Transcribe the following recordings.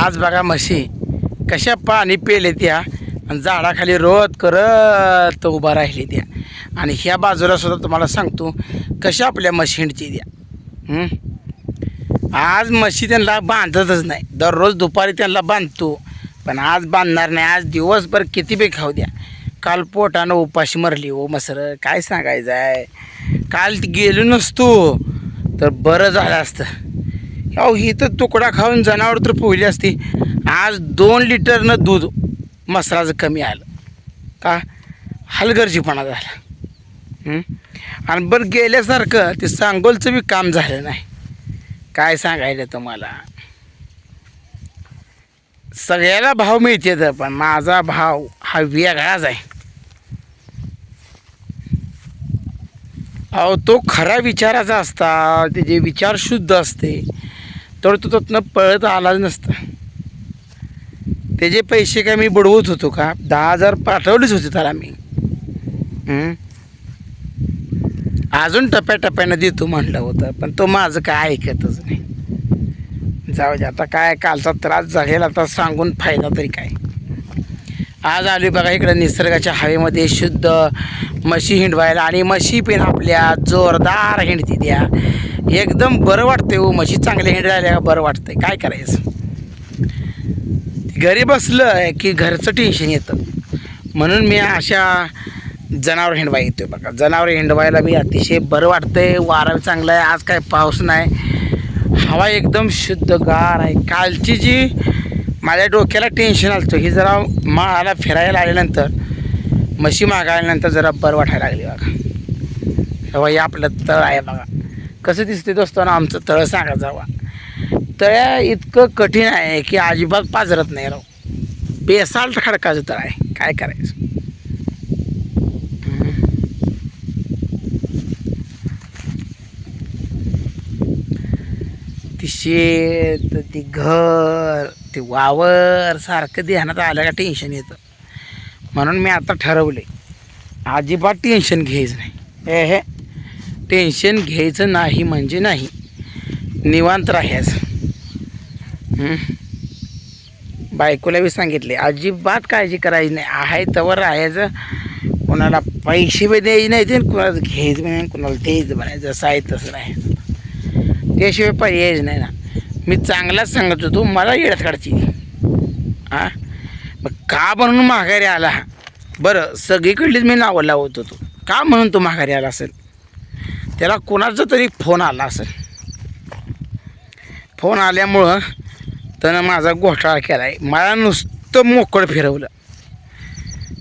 आज बघा म्हशी कशा पाणी पेले त्या आणि झाडाखाली रोत करत उभा राहिली त्या. आणि ह्या बाजूला सुद्धा तुम्हाला सांगतो कशा आपल्या मशीनची द्या आज म्हशी त्यांना बांधतच नाही. दररोज दुपारी त्यांना बांधतो. पण आज बांधणार नाही. आज दिवसभर किती बी खाऊ द्या. काल पोटानं उपाशी मरली. हो मसर काय सांगायचं आहे काल गेलो नसतो. तर बरं झालं असतं. अहो ही तर तुकडा खाऊन जनावर तर पोहली असती. आज दोन लिटरनं दूध मसराचं कमी आलं. का? हलगर्जीपणा झाला. आणि बरं गेल्यासारखं ते सांगोलचं बी काम झालं नाही. काय सांगायचं तुम्हाला? सगळ्याला भाव मिळते तर पण माझा भाव हा वेगळाच आहे. अहो तो खरा विचाराचा असता त्याचे विचार शुद्ध असते. तर तो त्यातनं पळत आलाच नसता. त्याचे पैसे काय मी बुडवत होतो का? दहा हजार पाठवलेच होते त्याला मी. अजून टप्प्याटप्प्यानं देतो म्हणलं होतं पण तो माझं काय ऐकतच नाही. जाऊ दे आता काय कालचा त्रास झालेला आता सांगून फायदा तरी काय? आज आली बघा इकडं निसर्गाच्या हवेमध्ये शुद्ध म्हशी हिंडवायला आणि म्हशी पेन आपल्या जोरदार हिंडती द्या एकदम बरं वाटतंय हो म्हशी चांगल्या हिंडायला बरं वाटतंय. काय करायचं? घरी बसलं की घरचं टेन्शन येतं. म्हणून मी अशा जनावर हिंडवा येतोय बघा. जनावर हिंडवायला मी अतिशय बरं वाटतंय. वारा चांगला आहे. आज काय पाऊस नाही. हवा एकदम शुद्ध गार आहे. कालची जी माझ्या डोक्याला टेन्शन आलं ही जरा माळाला फिरायला आल्यानंतर म्हशी मागायल्यानंतर जरा बरं वाटायला लागली बघा. तेव्हा हे आपलं तळ आहे बघा. कसं दिसते दोस्ताना आमचं तळ सांगा जावा. तळ्या इतकं कठीण आहे की अजिबात पाजरत नाही राव. बेसाल्ट खडकाचं तळ आहे. काय करायचं? ती शेत ती घर ते वावर सारखं ध्यानात आलं का टेन्शन येतं. म्हणून मी आता ठरवले अजिबात टेन्शन घ्यायचं नाही. हे हे टेन्शन घ्यायचं नाही म्हणजे नाही निवांत राहायचं. बायकोला बी सांगितले अजिबात काळजी करायची नाही. आहे तवर राहायचं. कोणाला पैसे बी द्यायचे नाही ते कुणाला घ्यायचं नाही कुणाला द्यायचं बनायचं जसं आहे तसं राहायचं त्याशिवाय पर्यायच नाही ना. मी चांगलाच सांगत होतो मला येड्यात काढची हां मग का म्हणून माघारी आला? बरं सगळीकडलीच मी नावं लावत होतो. का म्हणून तो माघारी आला असेल? त्याला कोणाचा तरी फोन आला असेल. फोन आल्यामुळं त्यानं माझा घोटाळा केला आहे मला नुसतं मोकळ फिरवलं.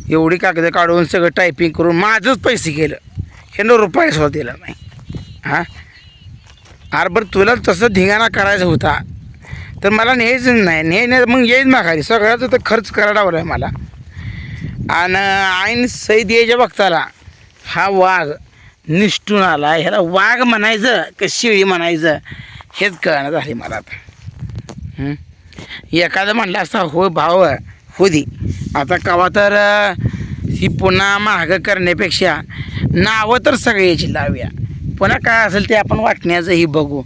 एवढी कागदं काढून सगळं टायपिंग करून माझंच पैसे केलं हे न रुपये दिला नाही. हां अरे बरं तुला तसं धिंगाणा करायचा होता. तर मला न्यायचं नाही. ने नाही मग येईल माघारी. सगळ्याचा तर खर्च करायला आहे मला. आणि आईन सैद यायच्या बघताला हा वाघ निष्ठून आला. ह्याला वाघ म्हणायचं का शिळी म्हणायचं? हेच कळणं झाले मला आता. एखादं म्हणलं असता हो भाव हो दे. आता कवा तर ही पुन्हा मागं करण्यापेक्षा नावं तर सगळ्याची लावूया पुन्हा काय असेल ते आपण वाटण्याचंही बघू.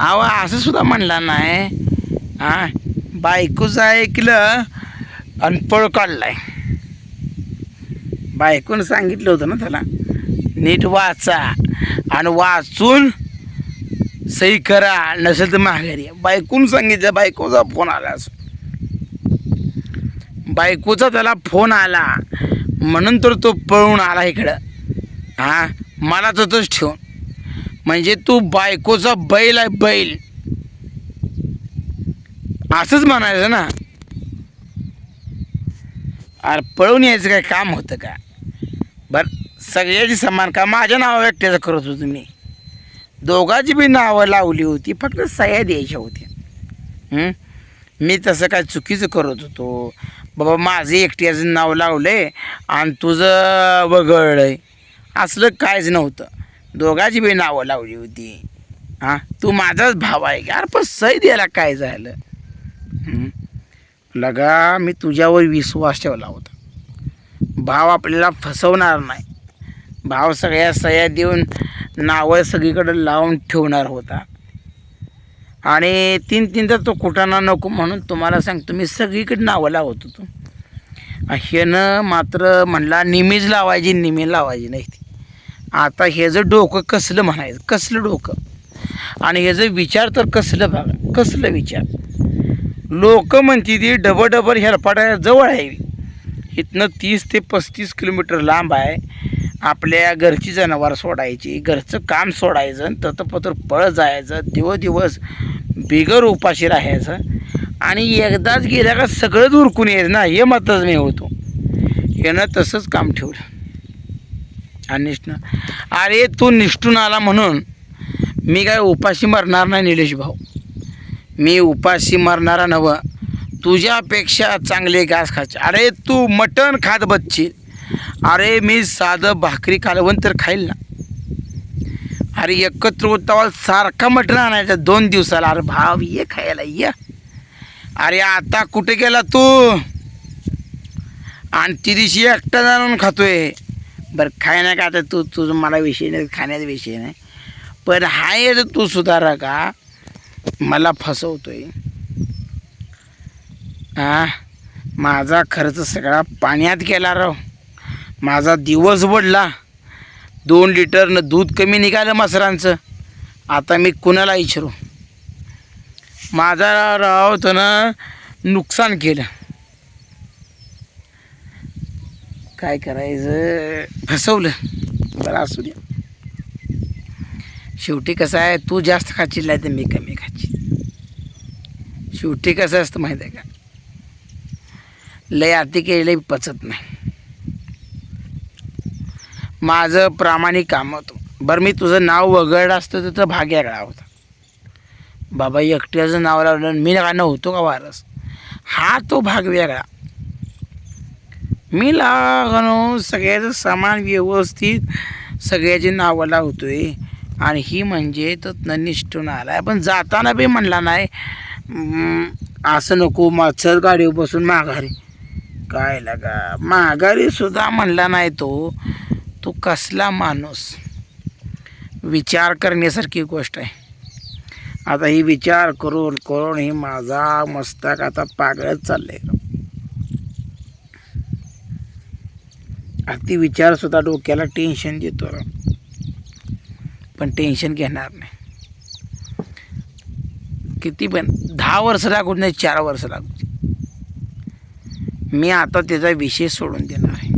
अहो असं सुद्धा म्हणला नाही. हा? बायकोचं ऐकलं आणि पळ काढलाय. बायकोनं सांगितलं होतं ना त्याला नीट वाचा आणि वाचून सही करा नसेल तर माघारी बायकून सांगितलं बायकोचा फोन आला असं बायकोचा त्याला फोन आला. म्हणून तर तो पळून आला इकडं. हा? मला तसंच ठेवून. म्हणजे तू बायकोचा बैल आहे बैल. असंच म्हणायचं ना. अरे पळून यायचं काय? काम होतं का? बरं सगळ्याची समान का माझ्या नावा एकट्याचं करत होतो मी. दोघाची बी नावं लावली होती फक्त सह्या द्यायच्या होत्या. मी तसं काय चुकीचं करत होतो. बाबा माझं एकट्याचं नाव लावलं आहे आणि तुझं वगळलंय. असलं कायच नव्हतं. दोघाची बी नावं लावली होती. हां? तू माझाच भाव आहे की? अरे पण सही द्यायला काय झालं? लगा मी तुझ्यावर विश्वास ठेवला होता. भाव आपल्याला फसवणार नाही. भाव सगळ्या सह्या देऊन नावं सगळीकडे लावून ठेवणार होता. आणि तीन तीनदा तो कुटाणा नको म्हणून तुम्हाला सांगतो मी सगळीकडे नावं लावत होतो. ह्यानं मात्र म्हणला निमीच लावायची निमी लावायची नाही आता हे जर डोकं कसलं म्हणायचं कसलं डोकं? आणि हे जर विचार तर कसलं बघा कसलं विचार? लोक म्हणती ती डबल डबल हेरपाटा जवळ आहे. इथनं तीस ते पस्तीस किलोमीटर लांब आहे. आपल्या घरची जनावर सोडायची घरचं काम सोडायचं ततपत्र पळ जायचं दिवस दिवस बिगर उपाशी राहायचं. आणि एकदाच गेल्या का सगळंच उरकून यायचं. ना हे मतच मी होतो. यानं तसंच काम ठेवलं. अनिष्ठनं अरे तू निष्ठून आला म्हणून मी काय उपाशी मरणार नाही निलेश भाऊ. मी उपाशी मरणारा नवं. तुझ्यापेक्षा चांगले घास खायचे अरे तू मटण खात बच्ची अरे मी साधं भाकरी कालवण तर खाईल ना. अरे एकत्र होता सारखा मटण आणायचा दोन दिवसाला. अरे भाव ये खायला ये. अरे आता कुठे गेला तू? आणि ती दिवशी एकटा जाणून खातोय. बरं खाय नाही का आता तू तुझं मला विषय नाही खाण्याचा विषय नाही. पण हाय रे तू सुधारा का? मला फसवतोय. हा माझा खर्च सगळा पाण्यात गेला राव. माझा दिवस बुडला. दोन लिटरनं दूध कमी निघालं मसरांचं. आता मी कुणाला विचारू माझा राव त्यानं नुकसान केलं. काय करायचं? फसवलं. बरं असू द्या. शेवटी कसं आहे तू जास्त खाची नाही तर मी कमी खाची शेवटी कसं असतं माहीत आहे का? लय आरती केलेलं पचत नाही. माझं प्रामाणिक काम होतं. बरं मी तुझं नाव वगळलं असतं तर तो भाग वेगळा होता. बाबा एकट्याचं नाव लावलं मी का नव्हतो का वारस? हा तो भाग वेगळा. मी लागणं सगळ्याचं सामान व्यवस्थित सगळ्याची नावं लावतो आहे आणि ही म्हणजे तो निष्ठून आला आहे पण जाताना बी म्हणला नाही असं नको मच्छर गाडीवर बसून माघारी. काय लागा माघारी सुद्धा म्हणला नाही तो. तो कसला माणूस? विचार करण्यासारखी गोष्ट आहे. आता ही विचार करून करून ही माझा मस्तक आता पागळत चाललं आहे विचार विचारसुद्धा डोक्याला टेन्शन देतो पण टेन्शन घेणार नाही. किती पण दहा वर्ष लागू नाही चार वर्ष लागू मी आता त्याचा विषय सोडून देणार आहे.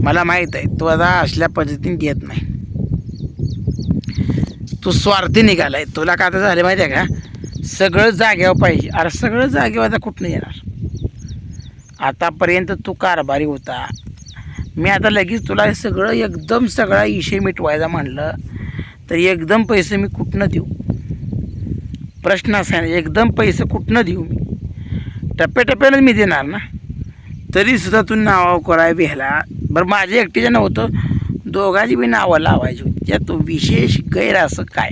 मला माहीत आहे तो आता असल्या पद्धतीने देत नाही. तू स्वार्थी निघालाय. तुला का आता झालं माहिती आहे का? सगळं जागेवर पाहिजे. अरे सगळं जागेवर आता कुठनं येणार? आतापर्यंत तू कारभारी होता. मी आता लगेच तुला हे सगळं एकदम सगळा इशे मिटवायचा म्हणलं तर एकदम पैसे मी कुठनं देऊ? प्रश्न असा आहे ना, एकदम पैसे कुठनं देऊ मी? टप्प्याटप्प्यानं मी देणार ना? तरीसुद्धा तू नाव कराय बिहला. बरं माझे एकटीच्या नव्हतं दोघांची बी नावं लावायची होती. त्यात विशेष गैर असं काय?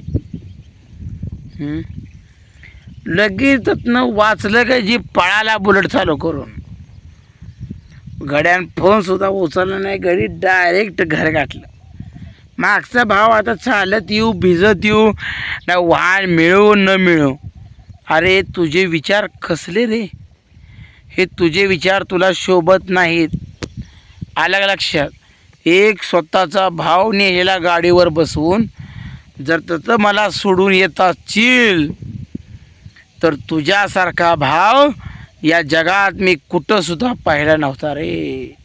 लगेच त्यातनं वाचलं का जी पळाला बुलेट चालू करून? गड्यान फोन सुद्धा उचलला नाही घरी डायरेक्ट घर गाठलं मागचा भाव आता चालत येऊ भिजत येऊ ना वाहन मिळू न मिळू. अरे तुझे विचार कसले रे. हे तुझे विचार तुला शोभत नाहीत. आलं लक्षात? एक स्वतःचा भाव नेलेला गाडीवर बसवून जर तसं मला सोडून येत असशील तर तुझ्यासारखा भाव या जगात मी कुठंसुद्धा पाहिला नव्हता रे.